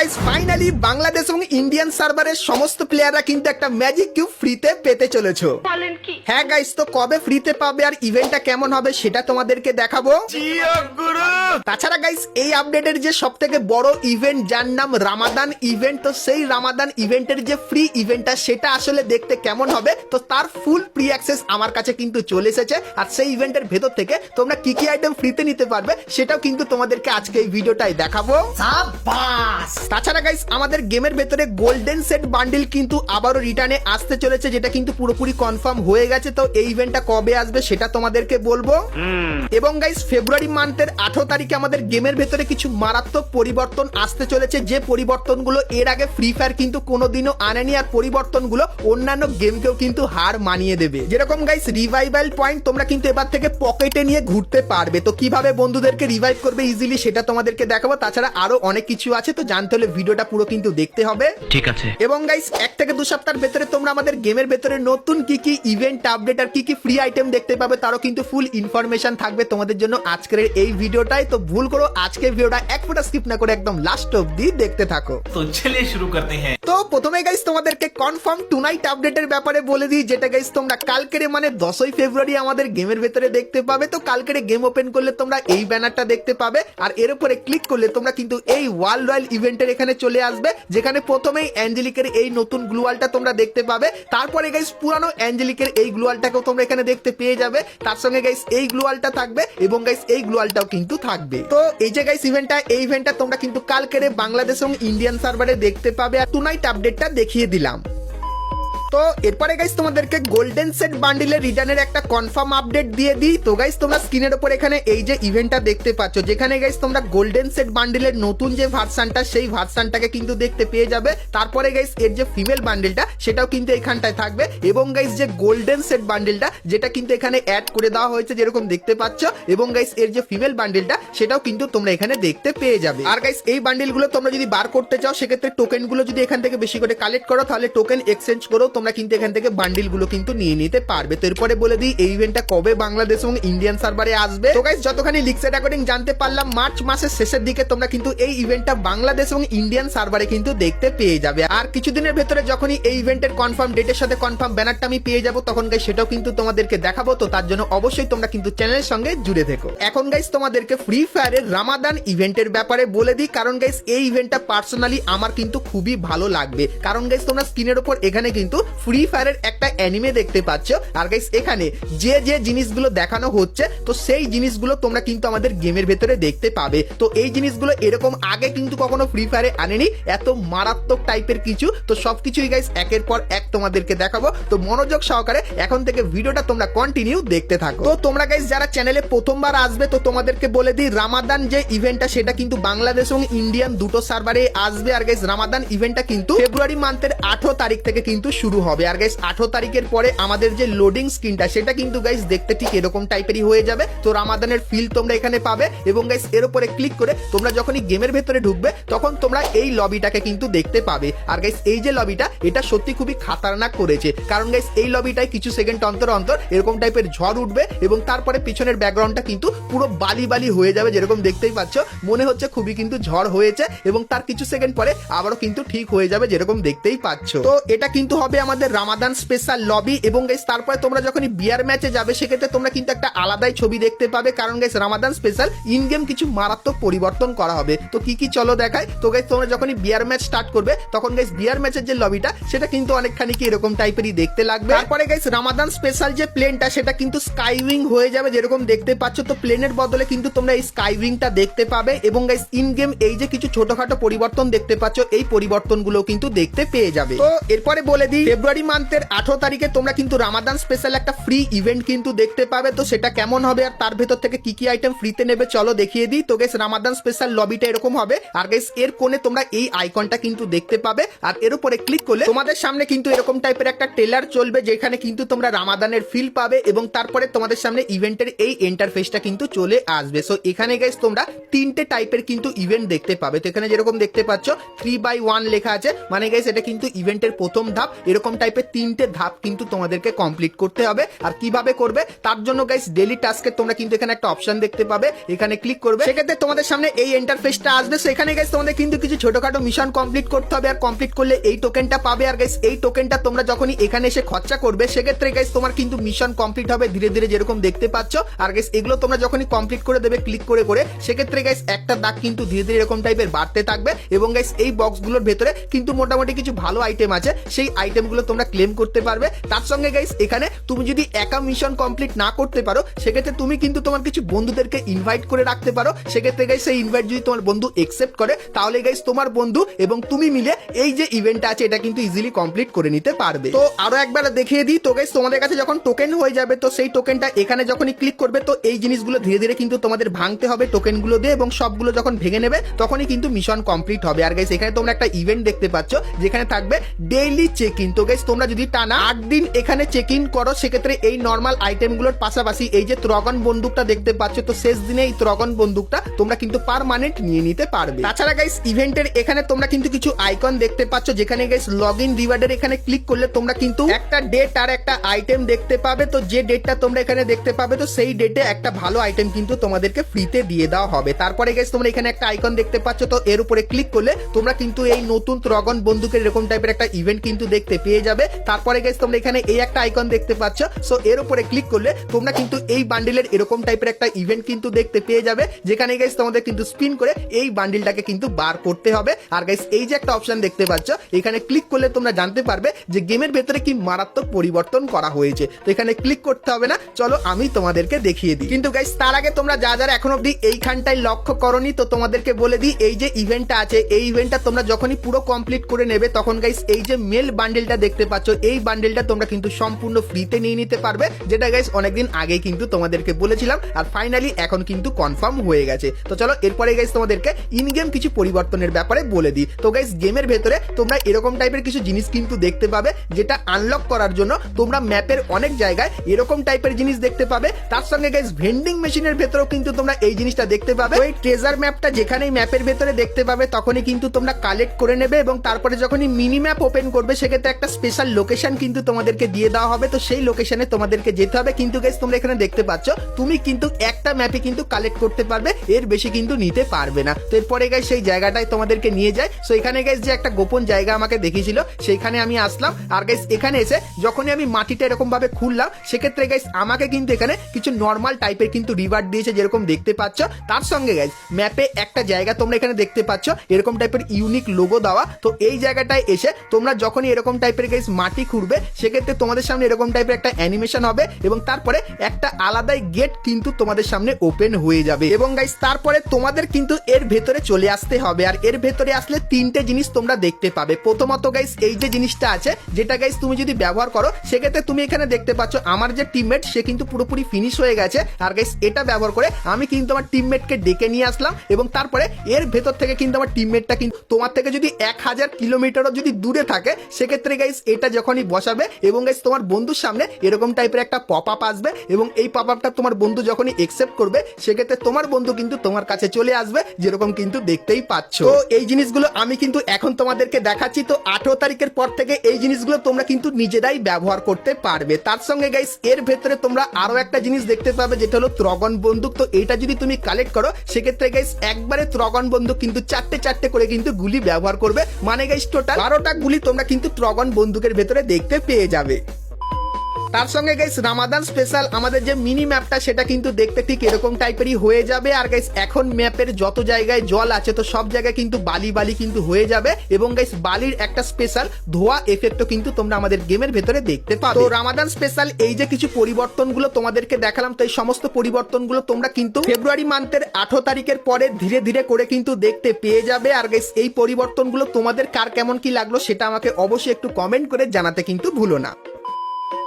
Guys finally Bangladesh এবং Indian সার্ভারের সমস্ত প্লেয়াররা কিন্তু একটা ম্যাজিক কিউব ফ্রিতে পেতে চলেছো। বলেন কি? হ্যাঁ গাইস তো কবে ফ্রিতে পাবে আর ইভেন্টটা কেমন হবে সেটা তোমাদেরকে দেখাবো। তাছাড়া গাইস এই আপডেটের যে সব থেকে বড় ইভেন্ট যার নাম রামাদান ইভেন্ট তো সেই রামাদান ইভেন্টের যে ফ্রি ইভেন্টটা সেটা আসলে দেখতে কেমন হবে? তো তার ফুল প্রি অ্যাক্সেস আমার কাছে কিন্তু চলে এসেছে। আর সেই ইভেন্টের ভেতর থেকে তোমরা কি কি আইটেম ফ্রিতে নিতে পারবে সেটাও কিন্তু তোমাদেরকে আজকে এই ভিডিওটাই দেখাবো। তাছাড়া গাইস আমাদের গেমের ভেতরে গোল্ডেন সেট বান্ডিল কিন্তু আবারও রিটার্নে আসতে চলেছে, যেটা কিন্তু পুরোপুরি কনফার্ম হয়ে গেছে। তো এই ইভেন্টটা কবে আসবে সেটা তোমাদেরকে বলব। এবং গাইস ফেব্রুয়ারি মান্থের আঠারো তারিখে আমাদের গেমের ভেতরে কিছু মারাত্মক পরিবর্তন আসতে চলেছে। যে পরিবর্তনগুলো এর আগে ফ্রি ফায়ার কিন্তু কোনোদিনও আনেনি, আর পরিবর্তনগুলো অন্যান্য গেমকেও কিন্তু হার মানিয়ে দেবে। যেরকম গাইস রিভাইভাল পয়েন্ট তোমরা কিন্তু এবার থেকে পকেটে নিয়ে ঘুরতে পারবে। তো কীভাবে বন্ধুদেরকে রিভাইভ করবে ইজিলি সেটা তোমাদেরকে দেখাবো। তাছাড়া আরও অনেক কিছু আছে, তো জানতে হলে ভিডিওটা পুরো কিন্তু দেখতে হবে। ঠিক আছে। এবং গাইস এক থেকে দু সপ্তাহের ভেতরে তোমরা আমাদের গেমের ভেতরে নতুন কি কি ইভেন্ট আপডেট আর কি কি ফ্রি আইটেম দেখতে পাবে তারও কিন্তু ফুল ইনফরমেশন থাকবে তোমাদের জন্য আজকের এই ভিডিওটাই। তো ভুল করো আজকে ভিডিওটা এক ফোটা স্কিপ না করে একদম লাস্ট অবধি দেখতে থাকো। তো চলে শুরু করতে হ্যাঁ। তো প্রথমে গাইস তোমাদেরকে কনফার্ম টুনাইট আপডেটের ব্যাপারে বলে দিই যেটা গাইস তোমরা কালকের মানে দশই ফেব্রুয়ারি আমাদের গেমের ভেতরে দেখতে পাবে। তো কালকের গেম ওপেন করলে তোমরা এই ব্যানারটা দেখতে পাবে আর এর উপরে ক্লিক করলে তোমরা কিন্তু এই ওয়ার্ল্ড রয়্যাল ইভেন্টের এখানে চলে আসবে, যেখানে প্রথমেই অ্যাঞ্জেলিকের এই নতুন গ্লুয়ালটা তোমরা দেখতে পাবে। তারপরে গাইস পুরানো অ্যাঞ্জেলিকের এই গ্লুয়ালটাকেও তোমরা এখানে দেখতে পেয়ে যাবে। তার সঙ্গে গাইস এই গ্লুয়ালটা থাকবে এবং গাইস এই গ্লুয়ালটাও কিন্তু থাকবে। তো এই যে গাইস ইভেন্টটা এই ইভেন্টটা তোমরা কিন্তু কালকের বাংলাদেশ এবং ইন্ডিয়ান সার্ভারে দেখতে পাবে। আর টুনাইট আপডেটটা দেখিয়ে দিলাম। তো এরপরে গাইস তোমাদেরকে গোল্ডেন সেট বান্ডিলের রিটার্নের একটা কনফার্ম আপডেট দিয়ে দিই। তো গাইস তোমরা স্ক্রিনের উপর এখানে এই যে ইভেন্টটা দেখতে পাচ্ছ, যেখানে গাইস তোমরা গোল্ডেন সেট বান্ডিলের নতুন যে ভার্সানটা সেই ভার্সানটাকে কিন্তু দেখতে পেয়ে যাবে। তারপরে গাইস এর যে ফিমেল বান্ডিলটা সেটাও কিন্তু এখানটায় থাকবে। এবং গাইস যে গোল্ডেন সেট বান্ডিলটা যেটা কিন্তু এখানে অ্যাড করে দেওয়া হয়েছে, যেরকম দেখতে পাচ্ছ। এবং গাইস এর যে ফিমেল বান্ডিলটা সেটাও কিন্তু তোমরা এখানে দেখতে পেয়ে যাবে। আর গাইস এই বান্ডিলগুলো তোমরা যদি বার করতে চাও, সেক্ষেত্রে টোকেনগুলো যদি এখান থেকে বেশি করে কালেক্ট করো, তাহলে টোকেন এক্সচেঞ্জ করেও তোমরা কিন্তু এখান থেকে বান্ডিলগুলো কিন্তু নিয়ে নিতে পারবে। তো এরপরে বলে দিই, এই ইভেন্টটা কবে বাংলাদেশ এবং ইন্ডিয়ান সার্ভারে আসবে? তো গাইস যতখানি লিক্সের অ্যাকর্ডিং জানতে পারলাম মার্চ মাসের শেষের দিকে তোমরা কিন্তু এই ইভেন্টটা বাংলাদেশ এবং ইন্ডিয়ান সার্ভারে কিন্তু দেখতে পেয়ে যাবে। আর কিছুদিনের ভেতরে যখনই এই ইভেন্টের কনফার্ম ডেটের সাথে কনফার্ম ব্যানারটা আমি পেয়ে যাব, তখন গাইস সেটাও কিন্তু তোমাদেরকে দেখাবো। তো তার জন্য অবশ্যই তোমরা কিন্তু চ্যানেলের সঙ্গে জুড়ে থেকো। এখন গাইস তোমাদেরকে ফ্রি ফায়ারের রামাদান ইভেন্টের ব্যাপারে বলে দিই, কারণ গাইস এই ইভেন্টটা পার্সোনালি আমার কিন্তু খুবই ভালো লাগবে। কারণ গাইস তোমরা স্ক্রিনের উপর এখানে কিন্তু ফ্রি ফায়ারের একটা অ্যানিমে দেখতে পাচ্ছ। আর গাইস এখানে যে যে জিনিসগুলো দেখানো হচ্ছে, তো সেই জিনিসগুলো তোমরা কিন্তু আমাদের গেমের ভেতরে দেখতে পাবে। তো এই জিনিসগুলো এরকম আগে কিন্তু কখনো ফ্রি ফায়ারে আনেনি, এত মারাত্মক টাইপের কিছু। তো সবকিছুই গাইস একের পর এক তোমাদেরকে দেখাবো। তো মনোযোগ সহকারে এখন থেকে ভিডিওটা তোমরা কন্টিনিউ দেখতে থাকো। তো তোমরা গাইস যারা চ্যানেলে প্রথমবার আসবে, তো তোমাদেরকে বলে দিই রামাদান যে ইভেন্টটা সেটা কিন্তু বাংলাদেশ এবং ইন্ডিয়ান দুটো সার্ভারে আসবে। আর গাইস রামাদান ইভেন্টটা কিন্তু ফেব্রুয়ারি মান্থের আঠারো তারিখ থেকে কিন্তু শুরু হবে। আর গাইস আঠারো তারিখের পরে আমাদের যে লোডিং স্ক্রিনটা সেটা কিন্তু গাইস দেখতে ঠিক এরকম টাইপেরই হয়ে যাবে। তো রামাদানের ফিল তোমরা এখানে পাবে এবং গাইস এর উপরে ক্লিক করে তোমরা যখনই গেমের ভেতরে ঢুকবে, তখন তোমরা এই লবিটাকে কিন্তু দেখতে পাবে। আর গাইস এই যে লবিটা এটা সত্যি খুবই খাতারনাক করেছে। কারণ গাইস এই লবিটায় কিছু সেকেন্ড অন্তর অন্তর এরকম টাইপের ঝড় উঠবে এবং তারপরে পিছনের ব্যাকগ্রাউন্ডটা কিন্তু পুরো বালি বালি হয়ে যাবে, যেরকম দেখতেই পাচ্ছ। মনে হচ্ছে খুবই কিন্তু ঝড় হয়েছে এবং তার কিছু সেকেন্ড পরে আবারও কিন্তু ঠিক হয়ে যাবে, যেরকম দেখতেই পাচ্ছ। তো এটা কিন্তু হবে আমাদের রামাদান স্পেশাল লবি এবং গাইস তারপরে তোমরা যখনই বিয়ার ম্যাচে যাবে, সেক্ষেত্রে তোমরা কিন্তু একটা আলাদাই ছবি দেখতে পাবে। কারণ guys Ramadan special in game কিছু মারাত্মক পরিবর্তন করা হবে। তো কি কি চলো দেখায়? তো গাইস তোমরা যখনই বিয়ার ম্যাচ স্টার্ট করবে, তখন গাইস বিয়ার ম্যাচের যে লবিটা সেটা কিন্তু অনেকখানি কি এরকম টাইপেরই দেখতে লাগবে। তারপরে গাইস রামাদান স্পেশাল যে প্লেনটা সেটা কিন্তু স্কাইউইং হয়ে যাবে, যেরকম দেখতে পাচ্ছ। তো প্লেনের বদলে কিন্তু তোমরা এই স্কাইউইংটা দেখতে পাবে এবং গাইস ইন গেম এই যে কিছু ছোটখাটো পরিবর্তন দেখতে পাচ্ছ, এই পরিবর্তনগুলো কিন্তু দেখতে পেয়ে যাবে। তো এরপরে বলে দিই ফেব্রুয়ারি মান্থের আঠারো তারিখে তোমরা কিন্তু রামাদান স্পেশাল একটা ফ্রি ইভেন্ট কিন্তু দেখতে পাবে। তো সেটা কেমন হবে আর তার ভেতর থেকে কি কি আইটেম ফ্রিতে নেবে চলো দেখিয়ে দিই। তো গেস রামাদান স্পেশাল লবিটা এরকম হবে। আর গেস এর কোণে তোমরা এই আইকনটা কিন্তু দেখতে পাবে। আর এর উপরে ক্লিক করলে তোমাদের সামনে কিন্তু এরকম টাইপের একটা টেলার চলবে, যেখানে কিন্তু তোমরা রামাদানের ফিল পাবে এবং তারপরে তোমাদের সামনে ইভেন্টের এই ইন্টারফেসটা কিন্তু চলে আসবে। সো এখানে গেস তোমরা তিনটে টাইপের কিন্তু ইভেন্ট দেখতে পাবে। তো এখানে যেরকম দেখতে পাচ্ছ থ্রি বাই ওয়ান লেখা আছে। মানে গেস এটা কিন্তু ইভেন্টের প্রথম ধাপ। এরকম এরকম টাইপের তিনটে ধাপ কিন্তু তোমাদেরকে কমপ্লিট করতে হবে। আর কীভাবে করবে? তার জন্য গাইস ডেলি টাস্কে তোমরা কিন্তু এখানে একটা অপশন দেখতে পাবে। এখানে ক্লিক করবে। সেক্ষেত্রে তোমাদের সামনে এই ইন্টারফেসটা আসবে। সেখানে গাইস তোমাদের কিন্তু কিছু ছোটখাটো মিশন কমপ্লিট করতে হবে। আর কমপ্লিট করলে এই টোকেনটা পাবে। আর গাইস এই টোকেনটা তোমরা যখনই এখানে এসে খরচা করবে, সেক্ষেত্রে গাইস তোমার কিন্তু মিশন কমপ্লিট হবে ধীরে ধীরে যেরকম দেখতে পাচ্ছ। আর গাইস এগুলো তোমরা যখনই কমপ্লিট করে দেবে ক্লিক করে করে, সেক্ষেত্রে গাইস একটা দাগ কিন্তু ধীরে ধীরে এরকম টাইপের বাড়তে থাকবে। এবং গাইস এই বক্সগুলোর ভেতরে কিন্তু মোটামুটি কিছু ভালো আইটেম আছে। সেই আইটেমগুলো তোমরা ক্লেম করতে পারবে। তার সঙ্গে গাইস এখানে তুমি যদি একা মিশন কমপ্লিট না করতে পারো, সেক্ষেত্রে তুমি কিন্তু তোমার কিছু বন্ধুদেরকে ইনভাইট করে রাখতে পারো। সেক্ষেত্রে গাইস সেই ইনভাইট যদি তোমার বন্ধু একসেপ্ট করে, তাহলে গাইস তোমার বন্ধু এবং তুমি মিলে এই যে ইভেন্টটা আছে, এটা কিন্তু ইজিলি কমপ্লিট করে নিতে পারবে। তো আরও একবার দেখিয়ে দিই, তো গাইস তোমাদের কাছে যখন টোকেন হয়ে যাবে, তো সেই টোকেনটা এখানে যখনই ক্লিক করবে, তো এই জিনিসগুলো ধীরে ধীরে কিন্তু তোমাদের ভাঙতে হবে টোকেনগুলো দিয়ে এবং সবগুলো যখন ভেঙে নেবে, তখনই কিন্তু মিশন কমপ্লিট হবে। আর গাইস এখানে তোমরা একটা ইভেন্ট দেখতে পাচ্ছ, যেখানে থাকবে ডেইলি চেক ইন তো গাইস তোমরা যদি টানা আট দিন এখানে চেক ইন করো, সেক্ষেত্রে এই নর্মাল আইটেমগুলোর পাশাপাশি এই যে ত্রগন বন্দুকটা দেখতে পাচ্ছ, তো শেষ দিনে এই ত্রগন বন্দুকটা তোমরা কিন্তু পারমানেন্ট নিয়ে নিতে পারবে। তাছাড়া গাইস ইভেন্টের এখানে তোমরা কিন্তু কিছু আইকন দেখতে পাচ্ছ, যেখানে গাইস লগ ইন রিওয়ার্ডের এখানে ক্লিক করলে তোমরা কিন্তু একটা ডেট আর একটা আইটেম দেখতে পাবে। তো যে ডেটটা তোমরা এখানে দেখতে পাবে, তো সেই ডেটে একটা ভালো আইটেম কিন্তু তোমাদেরকে ফ্রিতে দিয়ে দেওয়া হবে। তারপরে গাইস তোমরা এখানে একটা আইকন দেখতে পাচ্ছ, তো এর উপরে ক্লিক করলে তোমরা কিন্তু এই নতুন ত্রগন বন্দুকের এরকম টাইপের একটা ইভেন্ট কিন্তু দেখতে পেয়ে যাবে। তারপরে গাইস তোমরা এখানে এই একটা আইকন দেখতে পাচ্ছ। সো এর উপরে ক্লিক করলে তোমরা কিন্তু এই বান্ডিলের এরকম টাইপের একটা ইভেন্ট কিন্তু দেখতে পেয়ে যাবে। যেখানে গাইস তোমাদের কিন্তু স্পিন করে এই বান্ডিলটাকে কিন্তু বার করতে হবে। আর গাইস এই যে একটা অপশন দেখতে পাচ্ছ, এখানে ক্লিক করলে তোমরা জানতে পারবে যে গেমের ভেতরে কি মারাত্মক পরিবর্তন করা হয়েছে। তো এখানে ক্লিক করতে হবে না। চলো, আমি তোমাদেরকে দেখিয়ে দিই। কিন্তু গাইস তার আগে তোমরা যা যারা এখন অব্দি এইখানটায় লক্ষ্য করনি, তো তোমাদেরকে বলে দিই, এই যে ইভেন্টটা আছে, এই ইভেন্টটা তোমরা যখনই পুরো কমপ্লিট করে নেবে, তখন গাইস এই যে মেল বান্ডেলটা দেখতে পাচ্ছ, এই বান্ডেলটা তোমরা কিন্তু সম্পূর্ণ ফ্রিতে নিয়ে নিতে পারবে। যেটা গাইস অনেকদিন আগে কিন্তু তোমাদেরকে বলেছিলাম, আর ফাইনালি এখন কিন্তু কনফার্ম হয়ে গেছে। তো চলো, এরপরে গাইস তোমাদেরকে ইন গেম কিছু পরিবর্তনের ব্যাপারে বলে দিই। তো গাইস গেমের ভেতরে তোমরা এরকম টাইপের কিছু জিনিস কিন্তু দেখতে পাবে, যেটা আনলক করার জন্য তোমরা ম্যাপের অনেক জায়গায় এরকম টাইপের জিনিস দেখতে পাবে। তার সঙ্গে গাইস ভেন্ডিং মেশিনের ভেতরেও কিন্তু তোমরা এই জিনিসটা দেখতে পাবে। ওই ট্রেজার ম্যাপটা যেখানেই ম্যাপের ভেতরে দেখতে পাবে, তখনই কিন্তু তোমরা কালেক্ট করে নেবে এবং তারপরে যখনই মিনি ম্যাপ ওপেন করবে, সেক্ষেত্রে একটা স্পেশাল লোকেশন কিন্তু তোমাদেরকে দিয়ে দেওয়া হবে, তো সেই লোকেশনে তোমাদেরকে যেতে হবে। কিন্তু গাইস তোমরা এখানে দেখতে পাচ্ছ, তুমি কিন্তু একটা ম্যাপে কিন্তু কালেক্ট করতে পারবে, এর বেশি কিন্তু নিতে পারবে না। তো এরপরে গাইস সেই জায়গাটায় তোমাদেরকে নিয়ে যায়। সো এখানে গাইস যে একটা গোপন জায়গা আমাকে দেখিয়েছিল, সেইখানে আমি আসলাম। আর গাইস এখানে এসে যখনই আমি মাটিটা এরকম ভাবে খুললাম, সেক্ষেত্রে গাইস আমাকে কিন্তু এখানে কিছু নর্মাল টাইপের কিন্তু রিভার্ট দিয়েছে যেরকম দেখতে পাচ্ছ। তার সঙ্গে গাইস ম্যাপে একটা জায়গা তোমরা এখানে দেখতে পাচ্ছ, এরকম টাইপের ইউনিক লোগো দেওয়া। তো এই জায়গাটায় এসে তোমরা যখনই এরকম টাইপের গাইস মাটি খুঁড়বে, সেক্ষেত্রে তোমাদের সামনে এরকম টাইপের একটা অ্যানিমেশন হবে এবং তারপরে একটা আলাদাই গেট কিন্তু তোমাদের সামনে ওপেন হয়ে যাবে। এবং গাইস তারপরে তোমাদের কিন্তু এর ভেতরে চলে আসতে হবে আর এর ভেতরে আসলে তিনটে জিনিস তোমরা দেখতে পাবে। প্রথমত গাইস এই যে জিনিসটা আছে, যেটা গাইস তুমি যদি ব্যবহার করো, সেক্ষেত্রে তুমি এখানে দেখতে পাচ্ছ আমার যে টিমমেট সে কিন্তু পুরোপুরি ফিনিশ হয়ে গেছে। আর গাইস এটা ব্যবহার করে আমি কিন্তু আমার টিমমেটকে ডেকে নিয়ে আসলাম এবং তারপরে এর ভেতর থেকে কিন্তু আমার টিমমেটটা কিন্তু তোমার থেকে যদি এক হাজার কিলোমিটারও যদি দূরে থাকে, সেক্ষেত্রে গাইস এটা যখনই বসাবে এবং গাইস তোমার বন্ধুর সামনে এরকম টাইপের একটা পপ আপ আসবে এবং এই পপ আপটা তোমার বন্ধু যখনই একসেপ্ট করবে, সেক্ষেত্রে তোমার বন্ধু কিন্তু তোমার কাছে চলে আসবে, যেরকম কিন্তু দেখতেই পাচ্ছ। তো এই জিনিসগুলো আমি কিন্তু এখন তোমাদেরকে দেখাচ্ছি, তো আঠারো তারিখের পর থেকে এই জিনিসগুলো তোমরা কিন্তু নিজেরাই ব্যবহার করতে পারবে। তার সঙ্গে গাইস এর ভেতরে তোমরা আরও একটা জিনিস দেখতে পাবে, যেটা হলো ত্রগন বন্দুক। তো এটা যদি তুমি কালেক্ট করো, সেক্ষেত্রে গাইস একবারে ত্রগন বন্দুক কিন্তু চারটে চারটে করে কিন্তু গুলি ব্যবহার করবে। মানে গাইস টোটাল বারোটা গুলি তোমরা কিন্তু ত্রগন বন্দুকের ভেতরে দেখতে পেয়ে যাবে। তার সঙ্গে গাইস রামাদান স্পেশাল আমাদের যে মিনি ম্যাপটা সেটা কিন্তু দেখতে ঠিক এরকম টাইপেরই হয়ে যাবে। আর গাইস এখন ম্যাপের যত জায়গায় জল আছে, তো সব জায়গায় কিন্তু বালি বালি কিন্তু হয়ে যাবে। এবং গাইস বালির একটা স্পেশাল ধোয়া এফেক্টও কিন্তু তোমরা আমাদের গেমের ভেতরে দেখতে পাবে। তো রামাদান স্পেশাল এই যে কিছু পরিবর্তনগুলো তোমাদেরকে দেখালাম, তো এই সমস্ত পরিবর্তনগুলো তোমরা কিন্তু ফেব্রুয়ারি মান্থের আঠারো তারিখের পরে ধীরে ধীরে করে কিন্তু দেখতে পেয়ে যাবে। আর গাইস এই পরিবর্তনগুলো তোমাদের কার কেমন কি লাগল, সেটা আমাকে অবশ্যই একটু কমেন্ট করে জানাতে কিন্তু ভুলো না।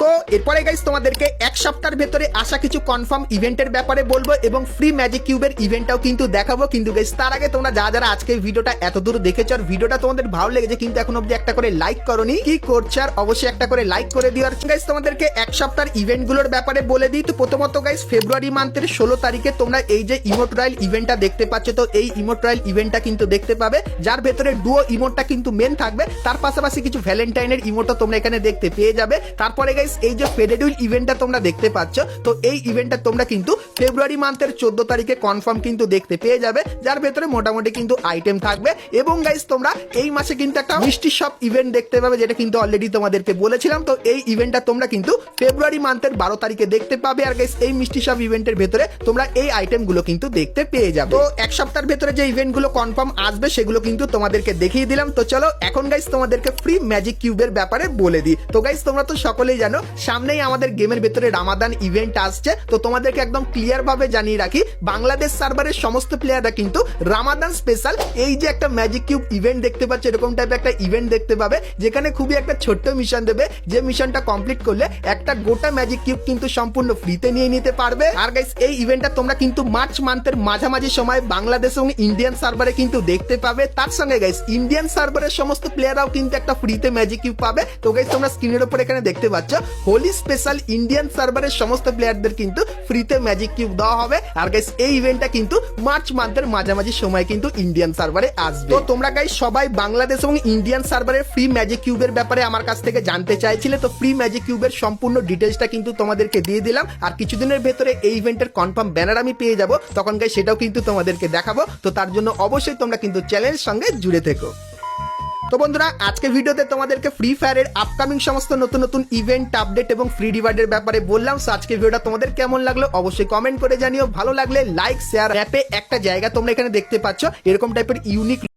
তো এরপরে গাইস তোমাদেরকে এক সপ্তাহের ভেতরে আসা কিছু কনফার্ম ইভেন্টের ব্যাপারে বলব এবং ফ্রি ম্যাজিক কিউবের ইভেন্টটাও কিন্তু দেখাবো। কিন্তু গাইস তার আগে তোমরা যারা যারা আজকে ভিডিওটা এত দূর দেখেছ আর ভিডিওটা তোমাদের ভালো লেগেছে, কিন্তু এখন অব্দি একটা করে লাইক করনি, কি করছ আর অবশ্যই একটা করে লাইক করে দিও। আর গাইস তোমাদেরকে এক সপ্তাহের ইভেন্টগুলোর ব্যাপারে বলে দিই। তো প্রথমত গাইস ফেব্রুয়ারি মান্থের ষোলো তারিখে তোমরা এই যে ইমো ট্রায়াল ইভেন্টটা দেখতে পাচ্ছ, তো এই ইমো ট্রায়াল ইভেন্টটা কিন্তু দেখতে পাবে। যার ভেতরে ডুও ইমোটটা কিন্তু মেন থাকবে। তার পাশাপাশি কিছু ভ্যালেন্টাইনের ইমোটও তোমরা এখানে দেখতে পেয়ে যাবে। তারপরে গাইস এই যে ফেডেডুইল ইভেন্টটা তোমরা দেখতে পাচ্ছ, তো এই ইভেন্টটা তোমরা কিন্তু ফেব্রুয়ারি মান্থের চোদ্দ তারিখে কনফার্ম কিন্তু দেখতে পেয়ে যাবে, যার ভেতরে মোটামুটি কিন্তু আইটেম থাকবে। এবং গাইস তোমরা এই মাসে কিন্তু একটা মিষ্টি শপ ইভেন্ট দেখতে পাবে, যেটা কিন্তু অলরেডি তোমাদেরকে বলেছিলাম। তো এই ইভেন্টটা তোমরা কিন্তু ফেব্রুয়ারি মান্থের বারো তারিখে দেখতে পাবে। আর গাইস এই মিষ্টি শপ ইভেন্টের ভেতরে তোমরা এই আইটেমগুলো কিন্তু দেখতে পেয়ে যাবে। তো এক সপ্তাহের ভেতরে যে ইভেন্টগুলো কনফার্ম আসবে, সেগুলো কিন্তু তোমাদেরকে দেখিয়ে দিলাম। তো চলো, এখন গাইস তোমাদেরকে ফ্রি ম্যাজিক কিউবের ব্যাপারে বলে দিই। তো গাইস তোমরা তো সকলেই জানো সামনেই আমাদের গেমের ভেতরে রামাদান ইভেন্ট আসছে। তো তোমাদেরকে একদম ক্লিয়ার ভাবে জানিয়ে রাখি, বাংলাদেশ সার্ভারের সমস্ত প্লেয়াররা কিন্তু রামাদান স্পেশাল এই যে একটা ম্যাজিক কিউব ইভেন্ট দেখতে পাচ্ছে, এরকম টাইপের একটা ইভেন্ট দেখতে পাবে, যেখানে খুবই একটা ছোট্ট মিশন দেবে, যে মিশনটা কমপ্লিট করলে একটা গোটা ম্যাজিক কিউব কিন্তু সম্পূর্ণ ফ্রিতে নিয়ে নিতে পারবে। আর গাইস এই ইভেন্টটা তোমরা কিন্তু মার্চ মান্থের মাঝামাঝি সময় বাংলাদেশ এবং ইন্ডিয়ান সার্ভারে কিন্তু দেখতে পাবে। তার সঙ্গে গাইস ইন্ডিয়ান সার্ভারের সমস্ত প্লেয়াররাও কিন্তু একটা ফ্রিতে ম্যাজিক কিউব পাবে। তো গাইস তোমরা স্ক্রিনের উপর এখানে দেখতে পাচ্ছ হোলি স্পেশাল ইন্ডিয়ান সার্ভারের সমস্ত প্লেয়ারদের কিন্তু ফ্রিতে ম্যাজিক কিউব দেওয়া হবে। আর গাইস এই ইভেন্টটা কিন্তু মার্চ মান্থের মাঝামাঝি সময় কিন্তু ইন্ডিয়ান সার্ভারে আসবে। তো তোমরা গাইস সবাই বাংলাদেশ এবং ইন্ডিয়ান সার্ভারের ফ্রি ম্যাজিক কিউবের ব্যাপারে আমার কাছ থেকে জানতে চাইছিলে, তো ফ্রি ম্যাজিক কিউবের সম্পূর্ণ ডিটেলসটা কিন্তু তোমাদেরকে দিয়ে দিলাম। আর কিছুদিনের ভেতরে এই ইভেন্টের কনফার্ম ব্যানার আমি পেয়ে যাব। তখন গাইস সেটাও কিন্তু তোমাদেরকে দেখাবো। তো তার জন্য অবশ্যই তোমরা কিন্তু চ্যানেলের সঙ্গে জুড়ে থেকো। তো বন্ধুরা আজকে ভিডিওতে তোমাদেরকে ফ্রি ফায়ারের আপকামিং সমস্ত নতুন নতুন ইভেন্ট আপডেট এবং ফ্রি রিওয়ার্ডের ব্যাপারে বললাম। সো আজকে ভিডিওটা তোমাদের কেমন লাগল অবশ্যই কমেন্ট করে জানিও। ভালো লাগলে লাইক শেয়ার অ্যাপে একটা জায়গা তোমরা এখানে দেখতে পাচ্ছ। এরকম টাইপের ইউনিক